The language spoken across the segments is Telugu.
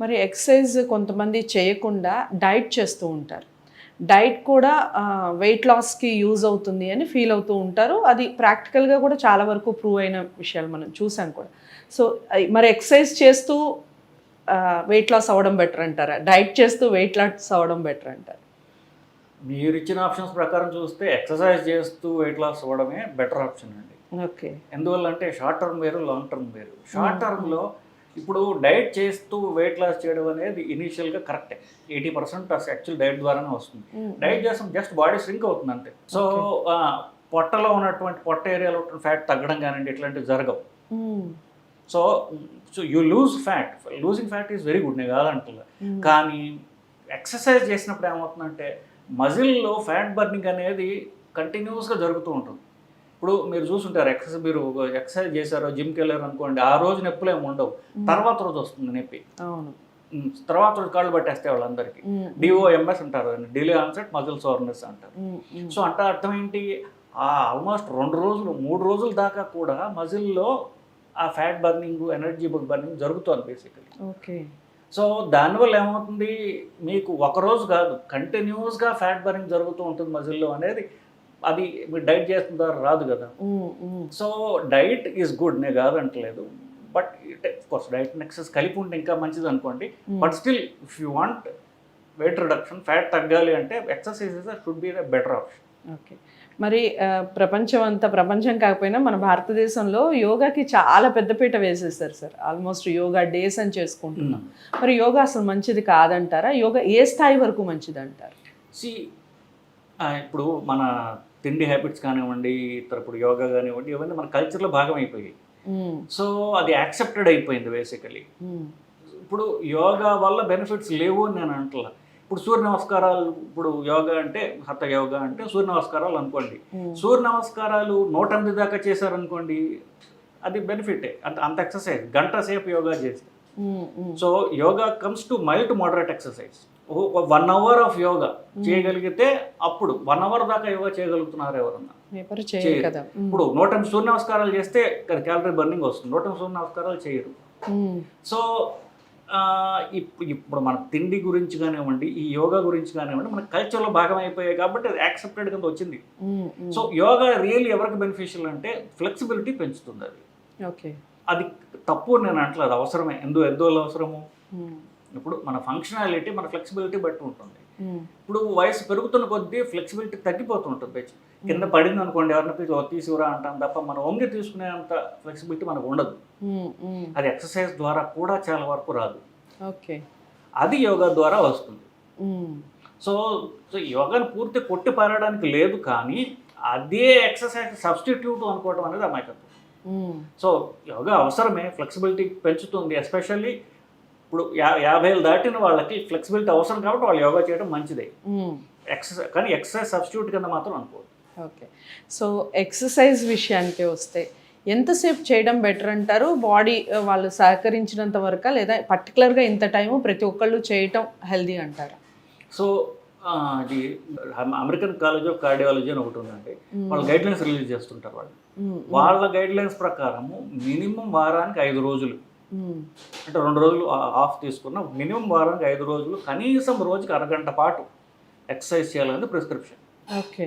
మరి ఎక్సర్సైజ్ కొంతమంది చేయకుండా డైట్ చేస్తూ ఉంటారు. డైట్ కూడా వెయిట్ లాస్కి యూజ్ అవుతుంది అని ఫీల్ అవుతూ ఉంటారు. అది ప్రాక్టికల్గా కూడా చాలా వరకు ప్రూవ్ అయిన విషయాలు మనం చూసాం కూడా. సో మరి ఎక్సర్సైజ్ చేస్తూ వెయిట్ లాస్ అవ్వడం బెటర్ అంటారా? డైట్ చేస్తూ వెయిట్ లాస్ అవ్వడం బెటర్ అంటారు. మీరు ఇచ్చిన ఆప్షన్స్ ప్రకారం చూస్తే ఎక్సర్సైజ్ చేస్తూ వెయిట్ లాస్ అవ్వడమే బెటర్ ఆప్షన్ అండి. ఓకే. ఎందువల్ల అంటే షార్ట్ టర్మ్ వేరు లాంగ్ టర్మ్ వేరు. షార్ట్ టర్మ్లో ఇప్పుడు డైట్ చేస్తూ వెయిట్ లాస్ చేయడం అనేది ఇనీషియల్గా కరెక్టే ఎయిటీ పర్సెంట్ యాక్చువల్ డైట్ ద్వారానే వస్తుంది. డైట్ చేస్తాం జస్ట్ బాడీ స్ట్రింక్ అవుతుంది అంతే. సో పొట్టలో ఉన్నటువంటి పొట్ట ఏరియాలో ఉన్న ఫ్యాట్ తగ్గడం కానివ్వండి ఇట్లాంటివి జరగవు. So so you lose fat losing fat is very good నేను కాదంటున్నా. కానీ ఎక్సర్సైజ్ చేసినప్పుడు ఏమవుతుందంటే మజిల్లో ఫ్యాట్ బర్నింగ్ అనేది కంటిన్యూస్గా జరుగుతూ ఉంటుంది. ఇప్పుడు మీరు చూసుంటారు ఎక్సర్సైజ్ మీరు ఎక్సర్సైజ్ చేశారో జిమ్కి వెళ్ళారు అనుకోండి ఆ రోజు నొప్పులు ఏమి ఉండవు. తర్వాత రోజు వస్తుంది నొప్పి. తర్వాత రోజు కాళ్ళు పట్టేస్తే వాళ్ళందరికీ. డిఓఎంఎస్ అంటారు డిలే ఆన్సెట్ మజిల్ సోర్నెస్ అంటారు. సో అంటే అర్థం ఏంటి? ఆ ఆల్మోస్ట్ రెండు రోజులు మూడు రోజుల దాకా కూడా మజిల్లో ఆ ఫ్యాట్ బర్నింగ్ ఎనర్జీ బర్నింగ్ జరుగుతుంది బేసికలీ ఓకే. సో దానివల్ల ఏమవుతుంది? మీకు ఒక రోజు కాదు కంటిన్యూస్గా ఫ్యాట్ బర్నింగ్ జరుగుతూ ఉంటుంది మజిల్లో అనేది అది మీరు డైట్ చేస్తున్న ద్వారా రాదు కదా. సో డైట్ ఈజ్ గుడ్ నేను కాదంటలేదు. బట్ కోర్స్ డైట్ నెక్సెస్ కలిపి ఉంటే ఇంకా మంచిది అనుకోండి. But still if you want weight reduction fat తగ్గాలి అంటే exercises should be better option okay. మరి ప్రపంచం అంతా ప్రపంచం కాకపోయినా మన భారతదేశంలో యోగాకి చాలా పెద్దపీట వేసేస్తారు సార్. ఆల్మోస్ట్ యోగా డేస్ అని చేసుకుంటున్నాం. మరి యోగా అసలు మంచిది కాదంటారా? యోగా ఏ స్థాయి వరకు మంచిది అంటారు సి ఇప్పుడు మన తిండి హ్యాబిట్స్ కానివ్వండి ఇతర ఇప్పుడు యోగా కానివ్వండి ఇవన్నీ మన కల్చర్లో భాగం అయిపోయాయి. సో అది యాక్సెప్టెడ్ అయిపోయింది బేసికలీ. ఇప్పుడు యోగా వల్ల బెనిఫిట్స్ లేవు అని నేను అంటలా ఇప్పుడు సూర్య నమస్కారాలు ఇప్పుడు యోగా అంటే హత యోగా అంటే సూర్య నమస్కారాలు అనుకోండి. సూర్య నమస్కారాలు నూట ఎనిమిది దాకా చేశారనుకోండి అది బెనిఫిటే అంత అంత ఎక్సర్సైజ్ గంట సేపు yoga. Hmm. So yoga comes to mild to moderate exercise one hour of yoga చేయగలిగితే అప్పుడు వన్ అవర్ దాకా యోగా చేయగలుగుతున్నారు ఎవరన్నా? మ్మ్. ఇప్పుడు నూట ఎనిమిది సూర్య నమస్కారాలు చేస్తే క్యాలరీ బర్నింగ్ వస్తుంది. నూట ఎనిమిది సూర్య నమస్కారాలు చేయరు. సో ఇప్- ఇప్పుడు మన తిండి గురించి కానివ్వండి ఈ యోగా గురించి కానివ్వండి మన కల్చర్లో భాగం అయిపోయాయి కాబట్టి అది యాక్సెప్టెడ్ కింద వచ్చింది. సో యోగా రియల్లీ ఎవరికి బెనిఫిషియల్ అంటే ఫ్లెక్సిబిలిటీ పెంచుతుంది అది. ఓకే అది తప్పు నేను అంటలేదు అవసరమే. ఎందు ఎందువల్ల అవసరము. ఇప్పుడు మన ఫంక్షనాలిటీ మన ఫ్లెక్సిబిలిటీ బట్టి ఉంటుంది. ఇప్పుడు వయసు పెరుగుతున్న కొద్దీ ఫ్లెక్సిబిలిటీ తగ్గిపోతుంటుంది కింద పడింది అనుకోండి ఎవరిని తీసి "ఓ, తీసుకురా అంటాం తప్ప మనం వంగి తీసుకునే అంత ఫ్లెక్సిబిలిటీ మనకు ఉండదు. అది ఎక్సర్సైజ్ ద్వారా కూడా చాలా వరకు రాదు ఓకే అది యోగా ద్వారా వస్తుంది. సో సో యోగాను పూర్తి కొట్టి పారడానికి లేదు కానీ అదే ఎక్సర్సైజ్ సబ్స్టిట్యూట్ అనుకోవడం అనేది అమాయకత్వం. సో యోగా అవసరమే ఫ్లెక్సిబిలిటీ పెంచుతుంది ఎస్పెషల్లీ ఇప్పుడు యా యాభై ఏళ్ళు దాటిన వాళ్ళకి ఫ్లెక్సిబిలిటీ అవసరం కాబట్టి వాళ్ళు యోగా చేయడం మంచిదే. ఎక్సర్సైజ్ కానీ ఎక్సర్సైజ్ సబ్స్టిట్యూట్ కింద మాత్రం అనుకోదు ఓకే సో ఎక్సర్సైజ్ విషయానికి వస్తే ఎంతసేపు చేయడం బెటర్ అంటారు? బాడీ వాళ్ళు సహకరించినంత వరకు లేదా పర్టికులర్గా ఇంత టైము ప్రతి ఒక్కళ్ళు చేయటం హెల్దీ అంటారా? సో అది అమెరికన్ కాలేజ్ ఆఫ్ కార్డియాలజీ అని ఒకటి ఉందండి. వాళ్ళు గైడ్ లైన్స్ రిలీజ్ చేస్తుంటారు వాళ్ళు. మ్మ్. వాళ్ళ గైడ్ లైన్స్ ప్రకారము మినిమం వారానికి ఐదు రోజులు. అంటే రెండు రోజులు ఆఫ్ తీసుకున్న మినిమం వారానికి ఐదు రోజులు కనీసం రోజుకి అరగంట పాటు ఎక్సర్సైజ్ చేయాలనేది ప్రిస్క్రిప్షన్. ఓకే.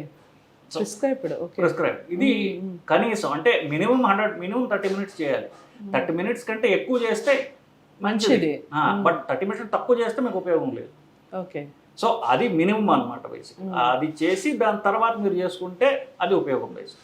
ప్రిస్క్రైబ్ ఇది కనీసం అంటే minimum hundred minimum thirty minutes చేయాలి. థర్టీ మినిట్స్ కంటే ఎక్కువ చేస్తే మంచిది. బట్ థర్టీ మినిట్స్ తక్కువ చేస్తే మీకు ఉపయోగం లేదు. ఓకే. సో అది మినిమం అనమాట బేసిక్. అది చేసి దాని తర్వాత మీరు చేసుకుంటే అది ఉపయోగం బేసిక్.